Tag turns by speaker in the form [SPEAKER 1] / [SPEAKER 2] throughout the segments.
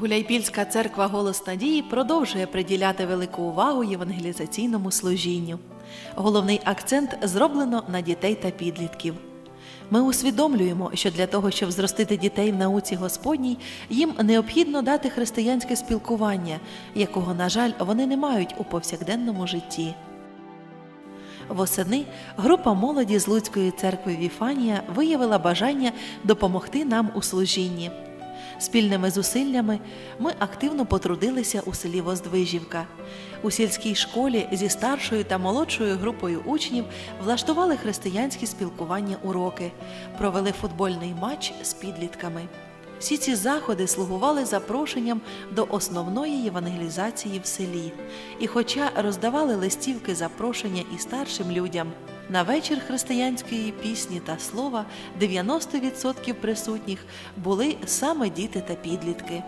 [SPEAKER 1] Гуляйпільська церква Голос Надії продовжує приділяти велику увагу євангелізаційному служінню. Головний акцент зроблено на дітей та підлітків. Ми усвідомлюємо, що для того, щоб зростити дітей в науці Господній, їм необхідно дати християнське спілкування, якого, на жаль, вони не мають у повсякденному житті. Восени група молоді з Луцької церкви Віфанія виявила бажання допомогти нам у служінні. Спільними зусиллями ми активно потрудилися у селі Воздвижівка. У сільській школі зі старшою та молодшою групою учнів влаштували християнські спілкування уроки, провели футбольний матч з підлітками. Всі ці заходи слугували запрошенням до основної євангелізації в селі. І хоча роздавали листівки запрошення і старшим людям, на вечір християнської пісні та слова 90% присутніх були саме діти та підлітки.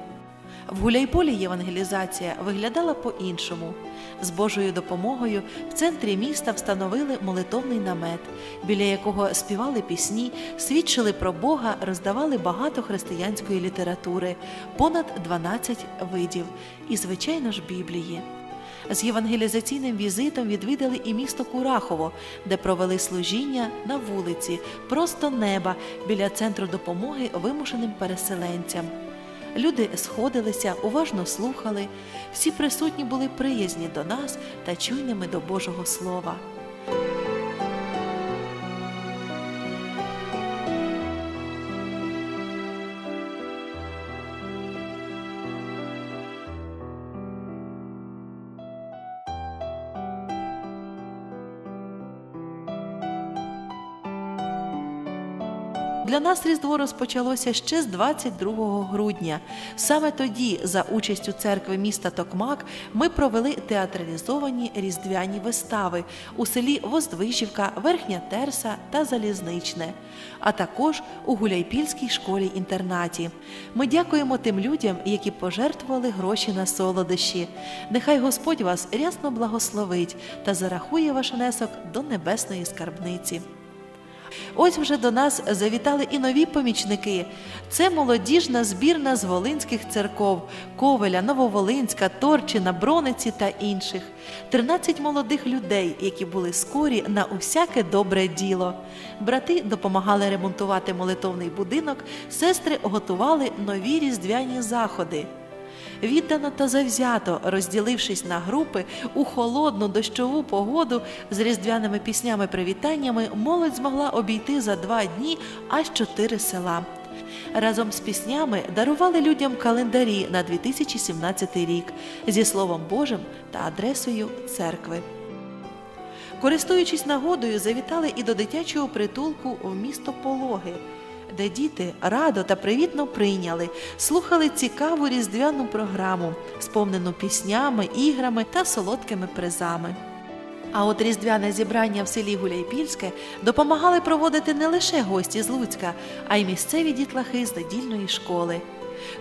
[SPEAKER 1] В Гуляйполі євангелізація виглядала по-іншому. З Божою допомогою в центрі міста встановили молитовний намет, біля якого співали пісні, свідчили про Бога, роздавали багато християнської літератури, понад 12 видів, і, звичайно ж, Біблії. З євангелізаційним візитом відвідали і місто Курахово, де провели служіння на вулиці, просто неба біля центру допомоги вимушеним переселенцям. Люди сходилися, уважно слухали, всі присутні були приязні до нас та чуйними до Божого Слова. Для нас Різдво розпочалося ще з 22 грудня. Саме тоді, за участю церкви міста Токмак, ми провели театралізовані різдвяні вистави у селі Воздвижівка, Верхня Терса та Залізничне, а також у Гуляйпільській школі-інтернаті. Ми дякуємо тим людям, які пожертвували гроші на солодощі. Нехай Господь вас рясно благословить та зарахує ваш внесок до небесної скарбниці. Ось вже до нас завітали і нові помічники. Це молодіжна збірна з Волинських церков Ковеля, Нововолинська, Торчина, Брониці та інших. 13 молодих людей, які були скорі на усяке добре діло. Брати допомагали ремонтувати молитовний будинок, сестри готували нові різдвяні заходи. Віддано та завзято, розділившись на групи у холодну дощову погоду з різдвяними піснями привітаннями, молодь змогла обійти за два дні аж чотири села. Разом з піснями дарували людям календарі на 2017 рік зі Словом Божим та адресою церкви. Користуючись нагодою, завітали і до дитячого притулку в місто Пологи, де діти радо та привітно прийняли, слухали цікаву різдвяну програму, сповнену піснями, іграми та солодкими призами. А от різдвяне зібрання в селі Гуляйпільське допомагали проводити не лише гості з Луцька, а й місцеві дітлахи з недільної школи.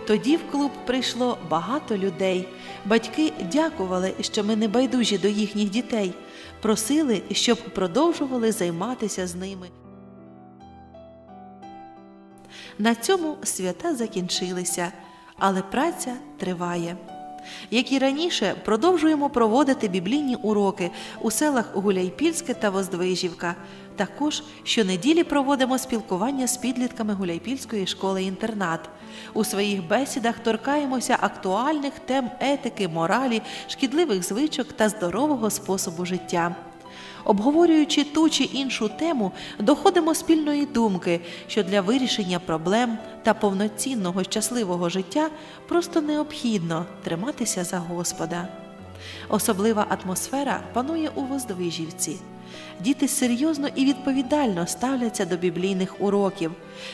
[SPEAKER 1] Тоді в клуб прийшло багато людей. Батьки дякували, що ми не байдужі до їхніх дітей, просили, щоб продовжували займатися з ними. На цьому свята закінчилися, але праця триває. Як і раніше, продовжуємо проводити біблійні уроки у селах Гуляйпільське та Воздвижівка. Також щонеділі проводимо спілкування з підлітками Гуляйпільської школи-інтернат. У своїх бесідах торкаємося актуальних тем етики, моралі, шкідливих звичок та здорового способу життя. Обговорюючи ту чи іншу тему, доходимо спільної думки, що для вирішення проблем та повноцінного щасливого життя просто необхідно триматися за Господа. Особлива атмосфера панує у Воздвижівці. Діти серйозно і відповідально ставляться до біблійних уроків.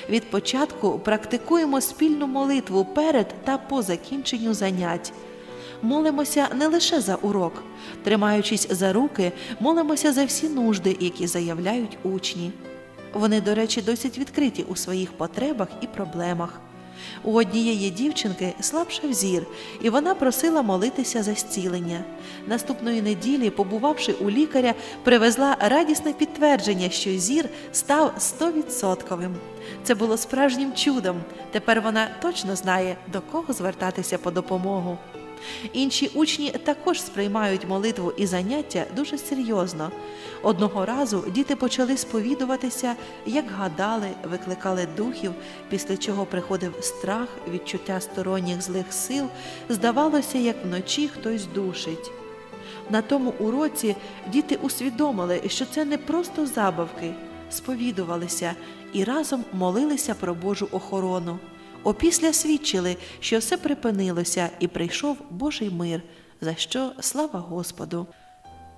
[SPEAKER 1] Від початку практикуємо спільну молитву перед та по закінченню занять молимося не лише за урок, тримаючись за руки, молимося за всі нужди, які заявляють учні. Вони, до речі, досить відкриті у своїх потребах і проблемах. У однієї дівчинки слабшав зір, і вона просила молитися за зцілення. Наступної неділі, побувавши у лікаря, привезла радісне підтвердження, що зір став стовідсотковим. Це було справжнім чудом. Тепер вона точно знає, до кого звертатися по допомогу. Інші учні також сприймають молитву і заняття дуже серйозно. Одного разу діти почали сповідуватися, як гадали, викликали духів, після чого приходив страх, відчуття сторонніх злих сил. Здавалося, як вночі хтось душить. На тому уроці діти усвідомили, що це не просто забавки, сповідувалися і разом молилися про Божу охорону. Опісля свідчили, що все припинилося і прийшов Божий мир, за що слава Господу.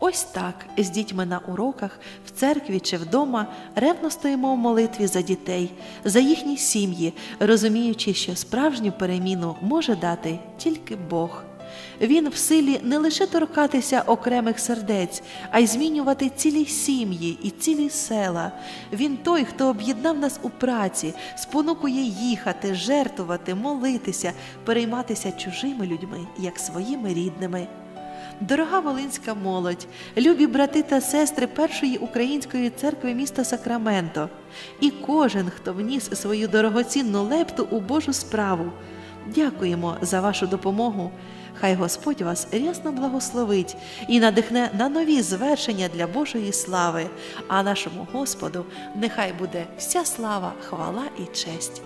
[SPEAKER 1] Ось так з дітьми на уроках, в церкві чи вдома ревно стоїмо в молитві за дітей, за їхні сім'ї, розуміючи, що справжню переміну може дати тільки Бог. Він в силі не лише торкатися окремих сердець, а й змінювати цілі сім'ї і цілі села. Він той, хто об'єднав нас у праці, спонукує їхати, жертвувати, молитися, перейматися чужими людьми, як своїми рідними. Дорога волинська молодь, любі брати та сестри Першої української церкви міста Сакраменто, і кожен, хто вніс свою дорогоцінну лепту у Божу справу. Дякуємо за вашу допомогу. Хай Господь вас рясно благословить і надихне на нові звершення для Божої слави, а нашому Господу нехай буде вся слава, хвала і честь.